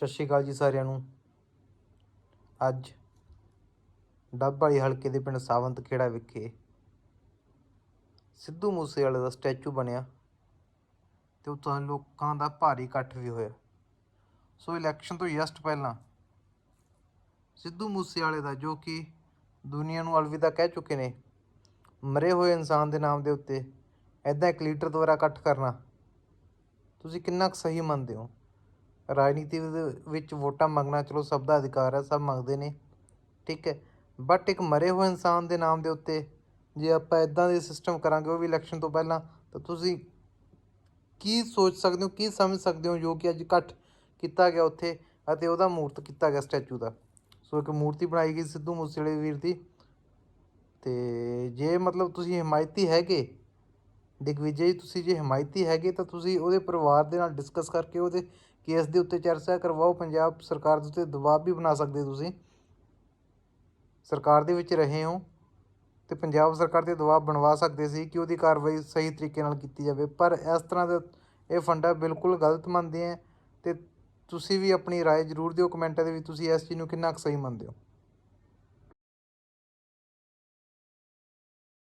ਸਤਿ ਸ਼੍ਰੀ ਅਕਾਲ ਜੀ ਸਾਰਿਆਂ ਨੂੰ। ਅੱਜ ਡੱਬ ਵਾਲੀ ਹਲਕੇ ਦੇ ਪਿੰਡ ਸਾਵੰਤ ਖੇੜਾ ਵਿਖੇ ਸਿੱਧੂ ਮੂਸੇਵਾਲੇ ਦਾ ਸਟੈਚੂ ਬਣਿਆ ਤੇ ਉੱਥੋਂ ਲੋਕਾਂ ਦਾ ਭਾਰੀ ਇਕੱਠ ਵੀ ਹੋਇਆ। ਸੋ ਇਲੈਕਸ਼ਨ ਤੋਂ ਜਸਟ ਪਹਿਲਾਂ ਸਿੱਧੂ ਮੂਸੇਵਾਲੇ ਦਾ ਜੋ ਕਿ ਦੁਨੀਆ ਨੂੰ ਅਲਵਿਦਾ ਕਹਿ ਚੁੱਕੇ ਨੇ, ਮਰੇ ਹੋਏ ਇਨਸਾਨ ਦੇ ਨਾਮ ਦੇ ਉੱਤੇ ਐਦਾਂ ਇੱਕ ਲੀਡਰ ਦੁਆਰਾ ਇਕੱਠ ਕਰਨਾ, ਤੁਸੀਂ ਕਿੰਨਾ ਕੁ ਸਹੀ ਮੰਨਦੇ ਹੋ? ਰਾਜਨੀਤੀ ਵਿੱਚ ਵੋਟਾਂ ਮੰਗਣਾ, ਚਲੋ ਸਭ ਦਾ ਅਧਿਕਾਰ ਹੈ, ਸਭ ਮੰਗਦੇ ਨੇ, ਠੀਕ ਹੈ। ਬਟ ਇੱਕ ਮਰੇ ਹੋਏ ਇਨਸਾਨ ਦੇ ਨਾਮ ਦੇ ਉੱਤੇ ਜੇ ਆਪਾਂ ਇਦਾਂ ਦੇ ਸਿਸਟਮ ਕਰਾਂਗੇ, ਉਹ ਵੀ ਇਲੈਕਸ਼ਨ ਤੋਂ ਪਹਿਲਾਂ, ਤਾਂ ਤੁਸੀਂ ਕੀ ਸੋਚ ਸਕਦੇ ਹੋ, ਕੀ ਸਮਝ ਸਕਦੇ ਹੋ, ਜੋ ਕਿ ਅੱਜ ਇਕੱਠ ਕੀਤਾ ਗਿਆ ਉੱਥੇ ਅਤੇ ਉਹਦਾ ਮੂਰਤ ਕੀਤਾ ਗਿਆ ਸਟੈਚੂ ਦਾ। ਸੋ ਇੱਕ ਮੂਰਤੀ ਬਣਾਈ ਗਈ ਸਿੱਧੂ ਮੂਸੇਵਾਲੇ ਵੀਰ ਦੀ ਤੇ ਜੇ ਮਤਲਬ ਤੁਸੀਂ ਹਮਾਇਤੀ ਹੈਗੇ ਦਿਗਵਿਜੇ ਜੀ ਤੁਸੀਂ ਜੇ ਹਮਾਇਤੀ ਹੈਗੇ ਤਾਂ ਤੁਸੀਂ ਉਹਦੇ ਪਰਿਵਾਰ ਦੇ ਨਾਲ ਡਿਸਕਸ ਕਰਕੇ ਉਹਦੇ ਕੇਸ ਦੇ ਉੱਤੇ ਚਰਚਾ ਕਰਵਾਓ ਪੰਜਾਬ ਸਰਕਾਰ ਦੇ ਉੱਤੇ ਦਬਾਅ ਵੀ ਬਣਾ ਸਕਦੇ ਤੁਸੀਂ ਸਰਕਾਰ ਦੇ ਵਿੱਚ ਰਹੇ ਹੋ ਤੇ ਪੰਜਾਬ ਸਰਕਾਰ ਤੇ ਦਬਾਅ ਬਣਵਾ ਸਕਦੇ ਸੀ ਕਿ ਉਹਦੀ ਕਾਰਵਾਈ ਸਹੀ ਤਰੀਕੇ ਨਾਲ ਕੀਤੀ ਜਾਵੇ ਪਰ ਇਸ ਤਰ੍ਹਾਂ ਦਾ ਇਹ ਫੰਡਾ ਬਿਲਕੁਲ ਗਲਤ ਮੰਨਦੇ ਆ ਤੇ ਤੁਸੀਂ ਵੀ ਆਪਣੀ رائے ਜ਼ਰੂਰ ਦਿਓ ਕਮੈਂਟਾਂ ਦੇ ਵਿੱਚ ਤੁਸੀਂ ਇਸ ਚੀਜ਼ ਨੂੰ ਕਿੰਨਾ ਕੁ ਸਹੀ ਮੰਨਦੇ ਹੋ